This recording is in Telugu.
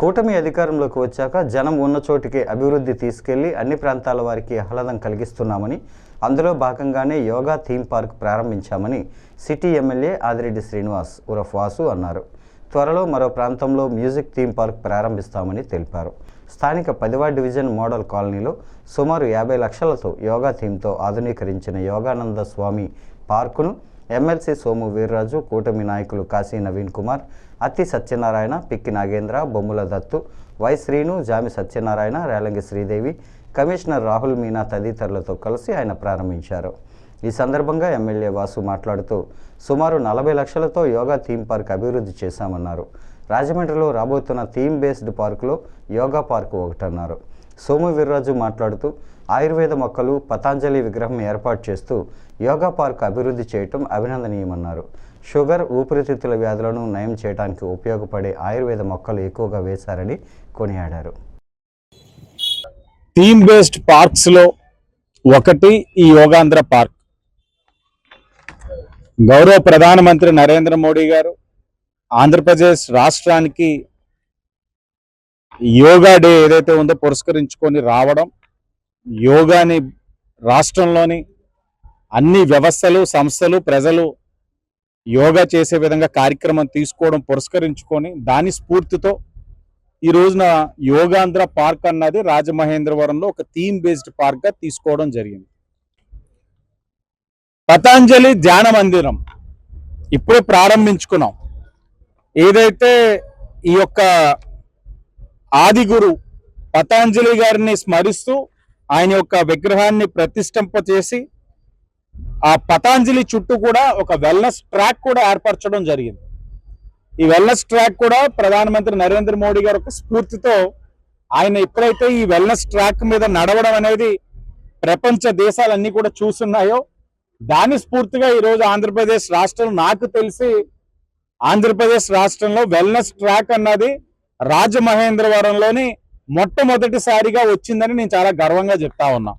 కూటమి అధికారంలోకి వచ్చాక జనం ఉన్న చోటికి అభివృద్ధి తీసుకెళ్ళి అన్ని ప్రాంతాల వారికి ఆహ్లాదం కలిగిస్తున్నామని అందులో భాగంగానే యోగా థీమ్ పార్క్ ప్రారంభించామని సిటీ ఎమ్మెల్యే ఆదిరెడ్డి శ్రీనివాస్ ఉరఫ్ వాసు అన్నారు. త్వరలో మరో ప్రాంతంలో మ్యూజిక్ థీమ్ పార్క్ ప్రారంభిస్తామని తెలిపారు. స్థానిక పదివా డివిజన్ మోడల్ కాలనీలో సుమారు యాభై లక్షలతో యోగా థీమ్తో ఆధునీకరించిన యోగానంద స్వామి పార్కును ఎమ్మెల్సీ సోము వీర్రాజు కూటమి నాయకులు కాశీ నవీన్ కుమార్ అత్తి సత్యనారాయణ పిక్కి నాగేంద్ర బొమ్ముల దత్తు వై శ్రీను జామి సత్యనారాయణ రేలంగి శ్రీదేవి కమిషనర్ రాహుల్ మీనా తదితరులతో కలిసి ఆయన ప్రారంభించారు. ఈ సందర్భంగా ఎమ్మెల్యే వాసు మాట్లాడుతూ సుమారు నలభై లక్షలతో యోగా థీమ్ పార్క్ అభివృద్ధి చేశామన్నారు. రాజమండ్రిలో రాబోతున్న థీమ్ బేస్డ్ పార్కులో యోగా పార్కు ఒకటన్నారు. సోము వీర్రాజు మాట్లాడుతూ ఆయుర్వేద మొక్కలు పతాంజలి విగ్రహం ఏర్పాటు చేస్తూ యోగా పార్క్ అభివృద్ధి చేయటం అభినందనీయమన్నారు. షుగర్ ఊపిరితిత్తుల వ్యాధులను నయం చేయడానికి ఉపయోగపడే ఆయుర్వేద మొక్కలు ఎక్కువగా వేశారని కొనియాడారు. థీమ్ బేస్డ్ పార్క్స్లో ఒకటి ఈ యోగాంధ్ర పార్క్. గౌరవ ప్రధానమంత్రి నరేంద్ర మోడీ గారు ఆంధ్రప్రదేశ్ రాష్ట్రానికి యోగా డే ఏదైతే ఉందో పురస్కరించుకొని రావడం యోగాని రాష్ట్రంలోని అన్ని వ్యవస్థలు సంస్థలు ప్రజలు యోగా చేసే విధంగా కార్యక్రమం తీసుకోవడం పురస్కరించుకొని దాని స్ఫూర్తితో ఈ రోజున యోగాంధ్ర పార్క్ అన్నది రాజమహేంద్రవరంలో ఒక థీమ్ బేస్డ్ పార్క్గా తీసుకోవడం జరిగింది. పతాంజలి ధ్యాన మందిరం ఇప్పుడే ప్రారంభించుకున్నాం. ఏదైతే ఈ యొక్క ఆదిగురు పతాంజలి గారిని స్మరిస్తూ ఆయన యొక్క విగ్రహాన్ని ప్రతిష్ఠింప చేసి ఆ పతాంజలి చుట్టూ కూడా ఒక వెల్నెస్ ట్రాక్ కూడా ఏర్పరచడం జరిగింది. ఈ వెల్నెస్ ట్రాక్ కూడా ప్రధానమంత్రి నరేంద్ర మోడీ గారి యొక్క స్ఫూర్తితో ఆయన ఎప్పుడైతే ఈ వెల్నెస్ ట్రాక్ మీద నడవడం అనేది ప్రపంచ దేశాలన్నీ కూడా చూస్తున్నాయో దాని స్ఫూర్తిగా ఈ రోజు ఆంధ్రప్రదేశ్ రాష్ట్రం నాకు తెలిసి ఆంధ్రప్రదేశ్ రాష్ట్రంలో వెల్నెస్ ట్రాక్ అన్నది రాజమహేంద్రవరంలోని మొట్టమొదటిసారిగా వచ్చిందని నేను చాలా గర్వంగా చెప్తా ఉన్నా.